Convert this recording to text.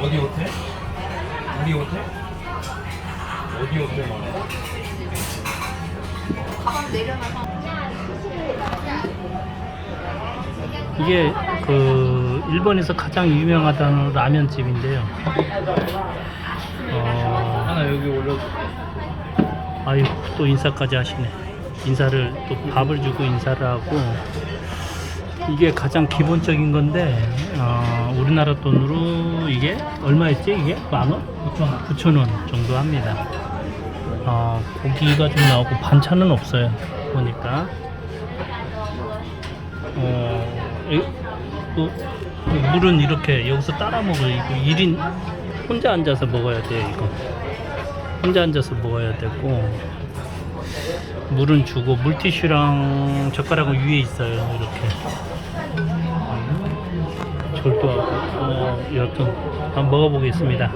어디 호텔? 우리 호텔? 어디 호텔 말해? 가방 내려놔서 이게 그 일본에서 가장 유명하다는 라면집인데요. 어, 하나 여기 올려줘. 아유 또 인사까지 하시네. 인사를 또 밥을 주고 인사를 하고 이게 가장 기본적인 건데 어, 우리나라 돈으로 이게 얼마였지 이게 만 원? 9천 원. 9천 원 정도 합니다. 어, 고기가 좀 나오고 반찬은 없어요. 보니까 어, 이- 또 물은 이렇게 여기서 따라 먹어요. 이거 1인 혼자 앉아서 먹어야 돼요. 이거 혼자 앉아서 먹어야 되고 물은 주고 물티슈랑 젓가락은 위에 있어요. 이렇게 절도하고 어, 여튼 한번 먹어보겠습니다.